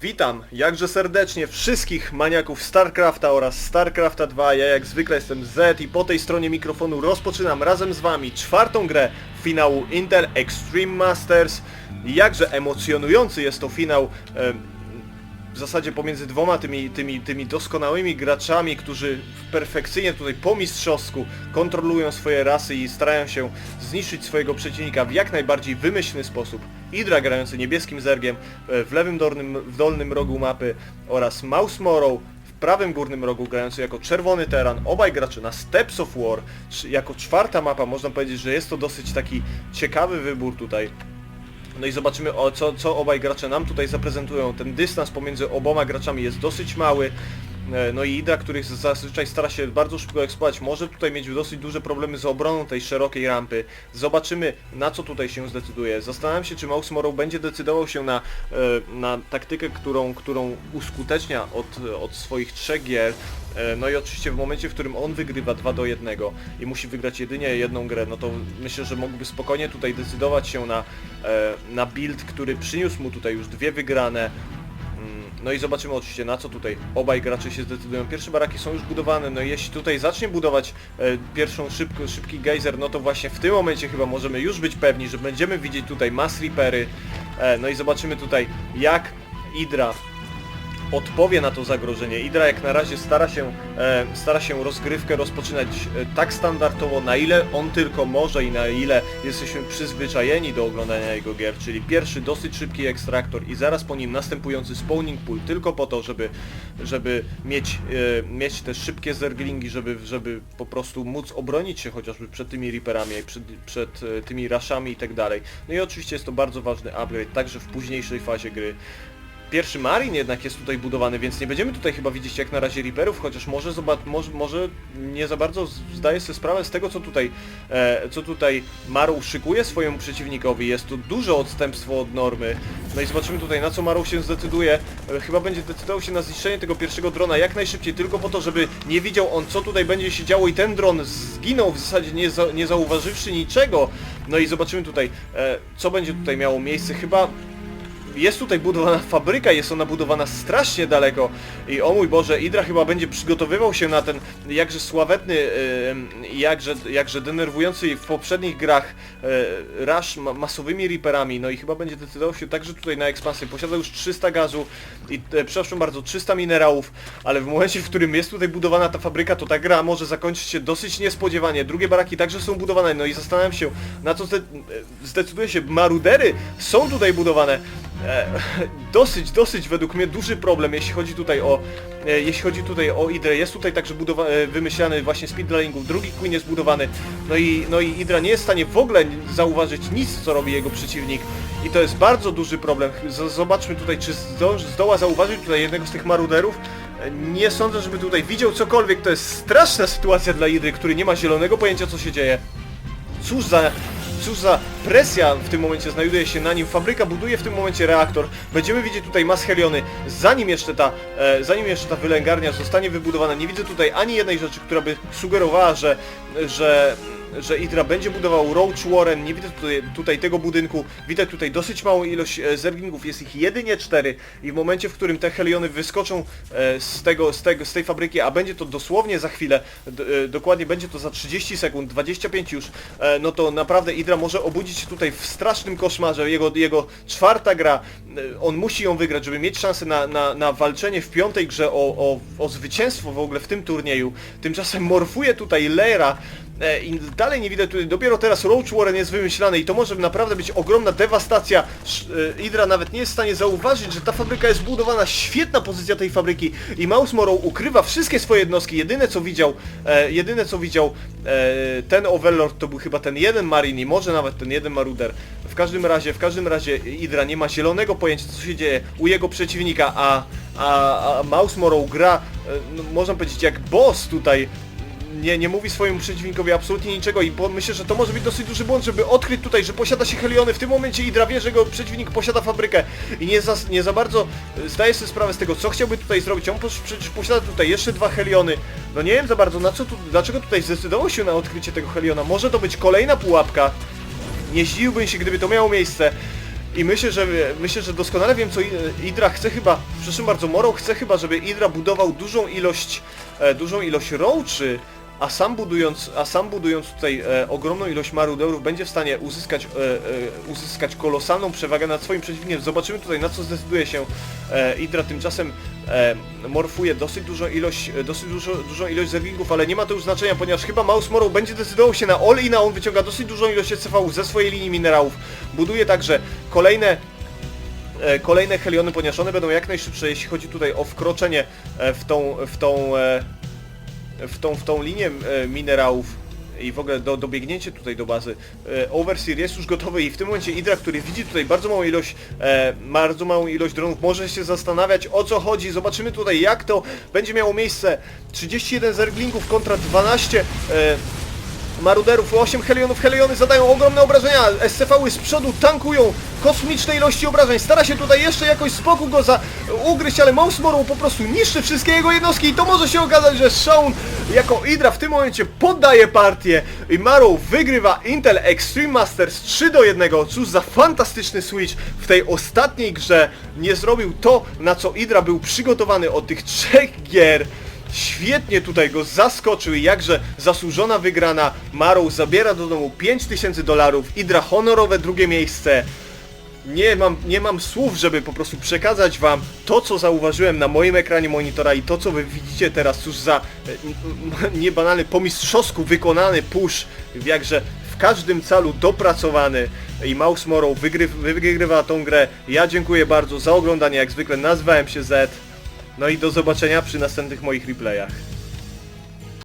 Witam jakże serdecznie wszystkich maniaków StarCrafta oraz StarCrafta 2. Ja jak zwykle jestem Z i po tej stronie mikrofonu rozpoczynam razem z Wami czwartą grę finału Intel Extreme Masters. Jakże emocjonujący jest to finał w zasadzie pomiędzy dwoma tymi, tymi, tymi doskonałymi graczami, którzy perfekcyjnie tutaj po mistrzowsku kontrolują swoje rasy i starają się zniszczyć swojego przeciwnika w jak najbardziej wymyślny sposób. Idra grający niebieskim zergiem e, w lewym dolnym, w dolnym rogu mapy oraz Mouse Morrow w prawym górnym rogu grający jako czerwony teran, obaj gracze na Steps of War, jako czwarta mapa, można powiedzieć, że jest to dosyć taki ciekawy wybór tutaj. No i zobaczymy o co, co obaj gracze nam tutaj zaprezentują. Ten dystans pomiędzy oboma graczami jest dosyć mały. E, No i Ida, który zazwyczaj stara się bardzo szybko eksploatować, może tutaj mieć dosyć duże problemy z obroną tej szerokiej rampy. Zobaczymy na co tutaj się zdecyduje. Zastanawiam się, czy Mouse Morrow będzie decydował się na, e, na taktykę, którą, którą uskutecznia od, od swoich trzech gier. E, No i oczywiście w momencie, w którym on wygrywa 2 do 1 i musi wygrać jedynie jedną grę, no to myślę, że mógłby spokojnie tutaj decydować się na, e, na build, który przyniósł mu tutaj już dwie wygrane. Mm, No i zobaczymy oczywiście na co tutaj obaj gracze się zdecydują. Pierwsze baraki są już budowane, no i jeśli tutaj zacznie budować e, pierwszą szybko, szybki geyser, no to właśnie w tym momencie chyba możemy już być pewni, że będziemy widzieć tutaj mass reapery. E, no i zobaczymy tutaj jak Idra odpowie na to zagrożenie. Idra jak na razie stara się, e, stara się rozgrywkę rozpoczynać e, tak standardowo, na ile on tylko może i na ile jesteśmy przyzwyczajeni do oglądania jego gier, czyli pierwszy dosyć szybki ekstraktor i zaraz po nim następujący spawning pool, tylko po to, żeby, żeby mieć, e, mieć te szybkie zerglingi, żeby, żeby po prostu móc obronić się chociażby przed tymi Reaperami, przed, przed e, tymi raszami i tak dalej. No i oczywiście jest to bardzo ważny upgrade, także w późniejszej fazie gry. Pierwszy Marin jednak jest tutaj budowany, więc nie będziemy tutaj chyba widzieć jak na razie Reaperów, chociaż może, może, może nie za bardzo zdaję sobie sprawę z tego, co tutaj, e, co tutaj Maru szykuje swojemu przeciwnikowi. Jest to duże odstępstwo od normy. No i zobaczymy tutaj na co Maru się zdecyduje. E, chyba będzie decydował się na zniszczenie tego pierwszego drona jak najszybciej, tylko po to, żeby nie widział on co tutaj będzie się działo i ten dron zginął w zasadzie nie, za, nie zauważywszy niczego. No i zobaczymy tutaj, e, co będzie tutaj miało miejsce. Chyba jest tutaj budowana fabryka, jest ona budowana strasznie daleko i o mój Boże, Idra chyba będzie przygotowywał się na ten jakże sławetny, jakże, jakże denerwujący w poprzednich grach e, rush ma masowymi Reaperami, no i chyba będzie decydował się także tutaj na ekspansję. Posiada już 300 gazu i e, przepraszam bardzo, 300 minerałów, ale w momencie, w którym jest tutaj budowana ta fabryka, to ta gra może zakończyć się dosyć niespodziewanie. Drugie baraki także są budowane, no i zastanawiam się, na co e, zdecyduje się marudery, są tutaj budowane. E, dosyć, dosyć według mnie duży problem, jeśli chodzi tutaj o e, jeśli chodzi tutaj o Idrę. Jest tutaj także budowa- e, wymyślany właśnie speedrunningów, drugi Queen jest budowany, no i, no i Idra nie jest w stanie w ogóle zauważyć nic, co robi jego przeciwnik i to jest bardzo duży problem. Z zobaczmy tutaj, czy zdo zdoła zauważyć tutaj jednego z tych maruderów. E, Nie sądzę, żeby tutaj widział cokolwiek, to jest straszna sytuacja dla Idry, który nie ma zielonego pojęcia, co się dzieje. Cóż za, cóż za presja w tym momencie znajduje się na nim. Fabryka buduje w tym momencie reaktor. Będziemy widzieć tutaj mas heliony. Zanim jeszcze ta, e, zanim jeszcze ta wylęgarnia zostanie wybudowana, nie widzę tutaj ani jednej rzeczy, która by sugerowała, że, że że Idra będzie budował Roach Warren, nie widzę tutaj, tutaj tego budynku, widać tutaj dosyć małą ilość e, zerglingów, jest ich jedynie cztery. I w momencie, w którym te heliony wyskoczą e, z, tego, z, tego, z tej fabryki, a będzie to dosłownie za chwilę, e, dokładnie będzie to za 30 sekund, 25 już, no to naprawdę Idra może obudzić się tutaj w strasznym koszmarze, jego, jego czwarta gra, on musi ją wygrać, żeby mieć szansę na, na, na walczenie w piątej grze o, o, o zwycięstwo w ogóle w tym turnieju, tymczasem morfuje tutaj Lera, E, I dalej nie widać tutaj, dopiero teraz Roach Warren jest wymyślany i to może naprawdę być ogromna dewastacja. E, Idra nawet nie jest w stanie zauważyć, że ta fabryka jest budowana, świetna pozycja tej fabryki i Mouse Morrow ukrywa wszystkie swoje jednostki. Jedyne co widział, e, jedyne co widział e, ten Overlord to był chyba ten jeden Marin i może nawet ten jeden Maruder. W każdym razie, w każdym razie Idra nie ma zielonego pojęcia co się dzieje u jego przeciwnika, a, a, a Mouse Morrow gra, no, można powiedzieć jak boss tutaj nie, nie mówi swojemu przeciwnikowi absolutnie niczego i po, myślę, że to może być dosyć duży błąd, żeby odkryć tutaj, że posiada się Heliony w tym momencie i wie, że jego przeciwnik posiada fabrykę i nie za, nie za bardzo e, zdaje sobie sprawę z tego, co chciałby tutaj zrobić. On przecież posiada tutaj jeszcze dwa Heliony. No nie wiem za bardzo, na co tu, dlaczego tutaj zdecydował się na odkrycie tego Heliona. Może to być kolejna pułapka. Nie zdziwiłbym się, gdyby to miało miejsce. I myślę, że myślę, że doskonale wiem co I- Idra chce chyba, przepraszam bardzo, Morrow chce chyba, żeby Idra budował dużą ilość, e, dużą ilość roaczy, a sam budując, a sam budując tutaj e, ogromną ilość maruderów będzie w stanie uzyskać, e, e, uzyskać kolosalną przewagę nad swoim przeciwnikiem. Zobaczymy tutaj na co zdecyduje się e, Idra. Tymczasem e, morfuje dosyć dużą ilość, e, dosyć dużo, dużą ilość zerglingów, ale nie ma to już znaczenia, ponieważ chyba Mouse Morrow będzie decydował się na all in, a on wyciąga dosyć dużą ilość SCV ze swojej linii minerałów. Buduje także kolejne e, kolejne heliony, ponieważ one będą jak najszybsze, jeśli chodzi tutaj o wkroczenie e, w tą, w tą, w tą, w tą linię e, minerałów i w ogóle do, dobiegnięcie tutaj do bazy. E, Overseer jest już gotowy i w tym momencie Idra, który widzi tutaj bardzo małą ilość, e, bardzo małą ilość dronów, może się zastanawiać o co chodzi. Zobaczymy tutaj jak to będzie miało miejsce. 31 zerglingów kontra 12 e, Maruderów, 8 Helionów, Heliony zadają ogromne obrażenia, SCV-y z przodu tankują kosmiczne ilości obrażeń, stara się tutaj jeszcze jakoś z boku go za ugryźć, ale Mouse Morrow po prostu niszczy wszystkie jego jednostki i to może się okazać, że Shaun jako Idra w tym momencie poddaje partię i Morrow wygrywa Intel Extreme Masters 3 do 1. Cóż za fantastyczny switch w tej ostatniej grze nie zrobił to, na co Idra był przygotowany od tych trzech gier. Świetnie tutaj go zaskoczył i jakże zasłużona wygrana. Marrow zabiera do domu 5000 dolarów, Idra honorowe drugie miejsce. Nie mam, nie mam słów, żeby po prostu przekazać wam to, co zauważyłem na moim ekranie monitora i to, co wy widzicie teraz, cóż za e, niebanalny, po mistrzowsku wykonany push, jakże w każdym calu dopracowany i Mouse Morrow wygry, wygrywa tą grę. Ja dziękuję bardzo za oglądanie, jak zwykle nazwałem się Z. No i do zobaczenia przy następnych moich replayach.